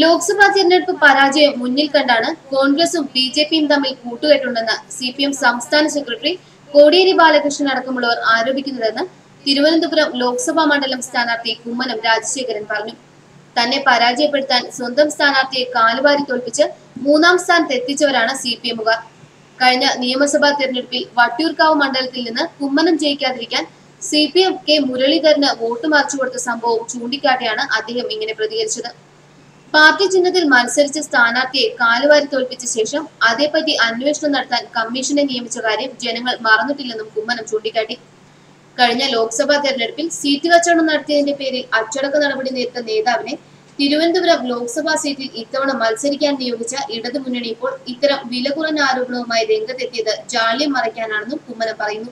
ലോക്സഭാ തെരഞ്ഞെടുപ്പ് പരാജയം മുന്നിൽ കണ്ടാണ് കോൺഗ്രസും ബി ജെ പിയും തമ്മിൽ കൂട്ടുകെട്ടുണ്ടെന്ന് സി പി എം സംസ്ഥാന സെക്രട്ടറി കോടിയേരി ബാലകൃഷ്ണൻ അടക്കമുള്ളവർ ആരോപിക്കുന്നതെന്ന് തിരുവനന്തപുരം ലോക്സഭാ മണ്ഡലം സ്ഥാനാർത്ഥി കുമ്മനം രാജശേഖരൻ പറഞ്ഞു. തന്നെ പരാജയപ്പെടുത്താൻ സ്വന്തം സ്ഥാനാർത്ഥിയെ കാലുവാരി തോൽപ്പിച്ച് മൂന്നാം സ്ഥാനത്ത് എത്തിച്ചവരാണ് സി പി എമ്മുകാർ. കഴിഞ്ഞ നിയമസഭാ തെരഞ്ഞെടുപ്പിൽ വട്ടിയൂർക്കാവ് മണ്ഡലത്തിൽ നിന്ന് കുമ്മനം ജയിക്കാതിരിക്കാൻ സി പി എം കെ മുരളീധരന് വോട്ട് മറിച്ചു കൊടുത്ത സംഭവം ചൂണ്ടിക്കാട്ടിയാണ് അദ്ദേഹം ഇങ്ങനെ പ്രതികരിച്ചത്. പാർട്ടി ചിഹ്നത്തിൽ മത്സരിച്ച സ്ഥാനാർത്ഥിയെ കാലുവാരി തോൽപ്പിച്ച ശേഷം അതേപറ്റി അന്വേഷണം നടത്താൻ കമ്മീഷനെ നിയമിച്ച കാര്യം ജനങ്ങൾ മറന്നിട്ടില്ലെന്നും കുമ്മനം ചൂണ്ടിക്കാട്ടി. കഴിഞ്ഞ ലോക്സഭാ തെരഞ്ഞെടുപ്പിൽ സീറ്റ് കച്ചവടം നടത്തിയതിന്റെ പേരിൽ അച്ചടക്ക നടപടി നേരിട്ട നേതാവിനെ തിരുവനന്തപുരം ലോക്സഭാ സീറ്റിൽ ഇത്തവണ മത്സരിക്കാൻ നിയോഗിച്ച ഇടതുമുന്നണി ഇപ്പോൾ ഇത്തരം വില കുറഞ്ഞ ആരോപണവുമായി രംഗത്തെത്തിയത് ജാള്യം മറയ്ക്കാനാണെന്നും കുമ്മനം പറയുന്നു.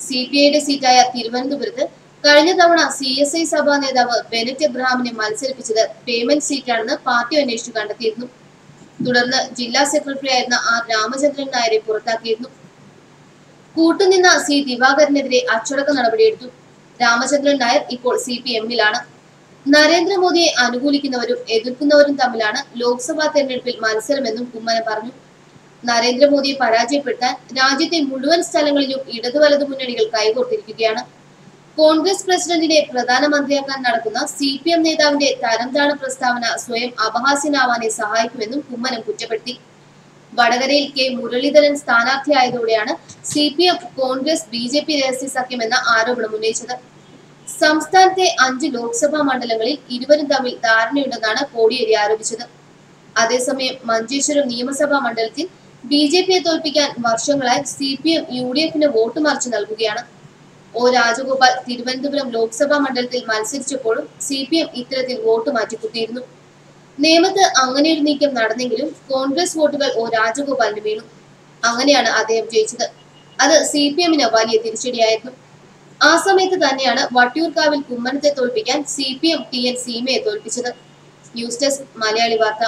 സി പി ഐയുടെ സീറ്റായ തിരുവനന്തപുരത്ത് കഴിഞ്ഞ തവണ സി എസ് ഐ സഭാ നേതാവ് ബെനറ്റ് എബ്രഹാമിനെ മത്സരിപ്പിച്ചത് പേയ്മെന്റ് സീറ്റാണെന്ന് പാർട്ടി അന്വേഷിച്ചു കണ്ടെത്തിയിരുന്നു. തുടർന്ന് ജില്ലാ സെക്രട്ടറി ആയിരുന്ന ആർ രാമചന്ദ്രൻ നായരെ പുറത്താക്കിയിരുന്നു. കൂട്ടുനിന്ന സി ദിവാകരനെതിരെ അച്ചടക്ക നടപടിയെടുത്തു. രാമചന്ദ്രൻ നായർ ഇപ്പോൾ സി പി എമ്മിലാണ്. നരേന്ദ്രമോദിയെ അനുകൂലിക്കുന്നവരും എതിർക്കുന്നവരും തമ്മിലാണ് ലോക്സഭാ തെരഞ്ഞെടുപ്പിൽ മത്സരമെന്നും കുമ്മനം പറഞ്ഞു. നരേന്ദ്രമോദിയെ പരാജയപ്പെടുത്താൻ രാജ്യത്തെ മുഴുവൻ സ്ഥലങ്ങളിലും ഇടതു വലതു മുന്നണികൾ കൈകോർത്തിരിക്കുകയാണ്. കോൺഗ്രസ് പ്രസിഡന്റിനെ പ്രധാനമന്ത്രിയാക്കാൻ നടക്കുന്ന സി പി എം നേതാവിന്റെ തരംതാണ പ്രസ്താവന സ്വയം അപഹാസ്യനാവാനെ സഹായിക്കുമെന്നും കുമ്മനം കുറ്റപ്പെടുത്തി. വടകരയിൽ K Muraleedharan സ്ഥാനാർത്ഥിയായതോടെയാണ് C P M Congress B J P രഹസ്യ സഖ്യം എന്ന ആരോപണം ഉന്നയിച്ചത്. സംസ്ഥാനത്തെ അഞ്ച് ലോക്സഭാ മണ്ഡലങ്ങളിൽ ഇരുവരും തമ്മിൽ ധാരണയുണ്ടെന്നാണ് കോടിയേരി ആരോപിച്ചത്. അതേസമയം മഞ്ചേശ്വരം നിയമസഭാ മണ്ഡലത്തിൽ ബി ജെ പിയെ തോൽപ്പിക്കാൻ വർഷങ്ങളായി C P M U D എഫിന് വോട്ട് മറിച്ചു നൽകുകയാണ്. ഒ രാജഗോപാൽ തിരുവനന്തപുരം ലോക്സഭാ മണ്ഡലത്തിൽ മത്സരിച്ചപ്പോഴും സി പി എം ഇത്തരത്തിൽ വോട്ട് മാറ്റിക്കുത്തിയിരുന്നു നേമത്ത് അങ്ങനെയൊരു നീക്കം നടന്നെങ്കിലും കോൺഗ്രസ് വോട്ടുകൾ ഒ രാജഗോപാലിന് വീണു. അങ്ങനെയാണ് അദ്ദേഹം ജയിച്ചത്. അത് സി പി എമ്മിന് വലിയ തിരിച്ചടിയായിരുന്നു. ആ സമയത്ത് തന്നെയാണ് വട്ടിയൂർക്കാവിൽ കുമ്മനത്തെ തോൽപ്പിക്കാൻ C P M T N സീമയെ തോൽപ്പിച്ചത്. ന്യൂസ് ഡെസ്ക് മലയാളി വാർത്ത.